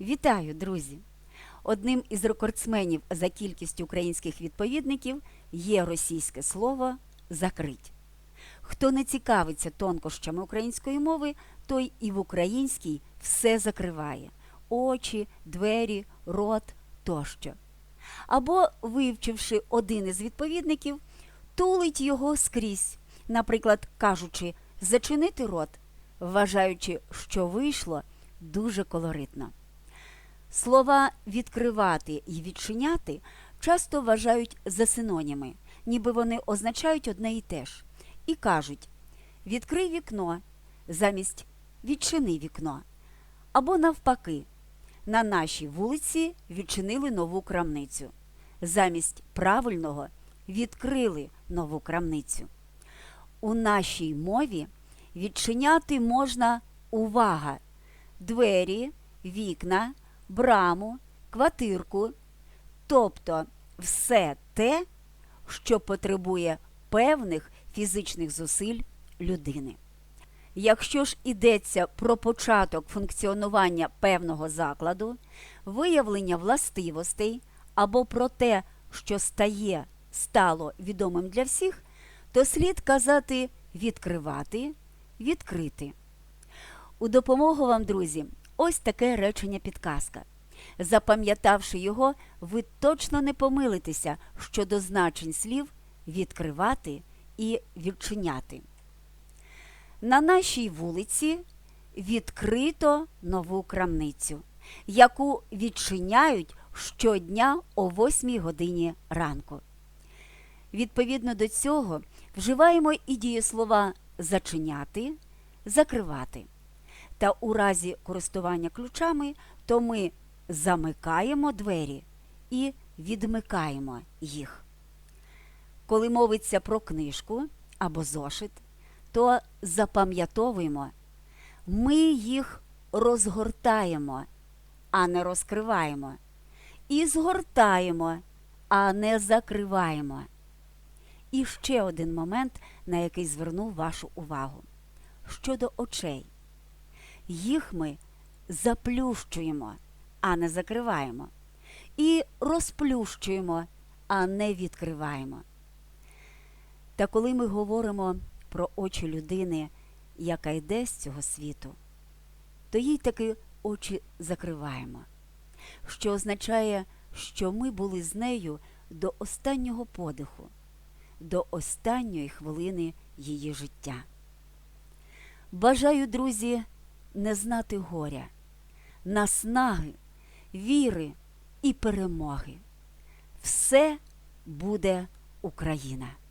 Вітаю, друзі! Одним із рекордсменів за кількістю українських відповідників є російське слово закрить. Хто не цікавиться тонкощами української мови, той і в українській все закриває очі, двері, рот тощо. Або, вивчивши один із відповідників, тулить його скрізь, наприклад, кажучи зачинити рот, вважаючи, що вийшло дуже колоритно. Слова відкривати і відчиняти часто вважають за синоніми, ніби вони означають одне і те ж, і кажуть відкрий вікно замість відчини вікно. Або навпаки, на нашій вулиці відчинили нову крамницю. Замість правильного відкрили нову крамницю. У нашій мові відчиняти можна увага, двері, вікна, браму, квартирку, тобто все те, що потребує певних фізичних зусиль людини. Якщо ж йдеться про початок функціонування певного закладу, виявлення властивостей або про те, що стає стало відомим для всіх, то слід казати відкривати, відкрити. У допомогу вам, друзі, ось таке речення підказка. Запам'ятавши його, ви точно не помилитеся щодо значень слів відкривати і відчиняти. На нашій вулиці відкрито нову крамницю, яку відчиняють щодня о 8 годині ранку. Відповідно до цього вживаємо і дієслова зачиняти, закривати. Та у разі користування ключами, то ми замикаємо двері і відмикаємо їх. Коли мовиться про книжку або зошит, то запам'ятовуємо, ми їх розгортаємо, а не розкриваємо, і згортаємо, а не закриваємо. І ще один момент, на який звернув вашу увагу. Щодо очей. Їх ми заплющуємо, а не закриваємо, і розплющуємо, а не відкриваємо. Та коли ми говоримо про очі людини, яка йде з цього світу, то їй таки очі закриваємо, що означає, що ми були з нею до останнього подиху, до останньої хвилини її життя. Бажаю, друзі, не знати горя, наснаги, віри і перемоги. Все буде Україна!